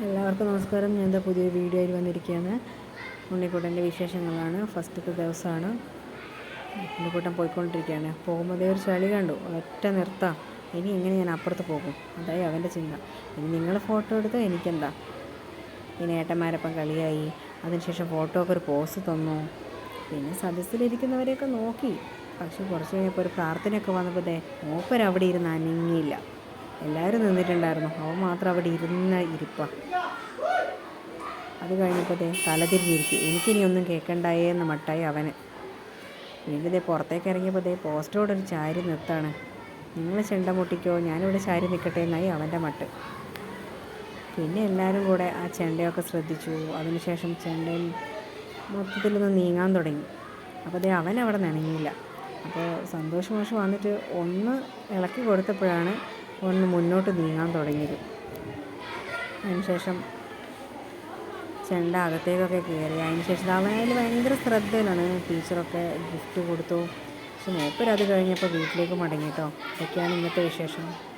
എല്ലാവർക്കും നമസ്കാരം. ഞാൻ എന്താ പുതിയ വീഡിയോ ആയി വന്നിരിക്കുകയാണ്. ഉണ്ണിക്കുട്ടന്റെ വിശേഷങ്ങളാണ്. ഫസ്റ്റത്തെ ദിവസമാണ്. ഉണ്ണിക്കുട്ടൻ പോയിക്കൊണ്ടിരിക്കുകയാണ്. പോകുമ്പോൾ ഒരു ചളി കണ്ടു. ഒറ്റ നിർത്താം ഇനി ഇങ്ങനെ ഞാൻ അപ്പുറത്ത് പോകും. അതായി അവന്റെ ചിന്ത. ഇനി നിങ്ങൾ ഫോട്ടോ എടുത്തോ എനിക്കെന്താ? പിന്നെ ഏട്ടന്മാരപ്പം കളിയായി. അതിനുശേഷം ഫോട്ടോ ഒക്കെ ഒരു പോസ് തന്നു. പിന്നെ സദസ്സിലിരിക്കുന്നവരെയൊക്കെ നോക്കി. പക്ഷെ കുറച്ച് കഴിഞ്ഞപ്പോൾ ഒരു പ്രാർത്ഥനയൊക്കെ വന്നപ്പോൾ ദേ മൂപ്പരവിടെ ഇരുന്ന് അനങ്ങിയില്ല. എല്ലാവരും നിന്നിട്ടുണ്ടായിരുന്നു. അവൻ മാത്രം അവിടെ ഇരുന്ന ഇരിപ്പ. അത് കഴിഞ്ഞപ്പോൾ ദേ തലതിരിഞ്ഞിരിക്കും. എനിക്കിനി ഒന്നും കേൾക്കണ്ടായേ എന്ന് മട്ടായി അവന്. വീണ്ടും ദേ പുറത്തേക്ക് ഇറങ്ങിയപ്പോൾ ദേ പോസ്റ്ററോട് ഒരു ചാരി നിർത്താണ്. നിങ്ങൾ ചെണ്ട മുട്ടിക്കോ? ഞാനിവിടെ ചാരി നിൽക്കട്ടെ എന്നായി അവന്റെ മട്ട്. പിന്നെ എല്ലാവരും കൂടെ ആ ചെണ്ടയൊക്കെ ശ്രദ്ധിച്ചു. അതിനുശേഷം ചെണ്ടയിൽ മൊത്തത്തിലൊന്ന് നീങ്ങാൻ തുടങ്ങി. അപ്പോൾ ദേ അവൻ അവിടെ നനങ്ങിയില്ല അപ്പോൾ സന്തോഷ് മാഷ് വന്നിട്ട് ഒന്ന് ഇളക്കി കൊടുത്തപ്പോഴാണ് ഒന്ന് മുന്നോട്ട് നീങ്ങാൻ തുടങ്ങിയത്. അതിനുശേഷം ചെണ്ട അകത്തേക്കൊക്കെ കയറി. അതിനുശേഷം അവനതിൽ ഭയങ്കര ശ്രദ്ധയിലാണ് ടീച്ചറൊക്കെ ഗിഫ്റ്റ് കൊടുത്തു. പക്ഷെ മൂപ്പരത് കഴിഞ്ഞപ്പോൾ വീട്ടിലേക്ക് മടങ്ങി കേട്ടോ. ഇതൊക്കെയാണ് ഇന്നത്തെ വിശേഷം.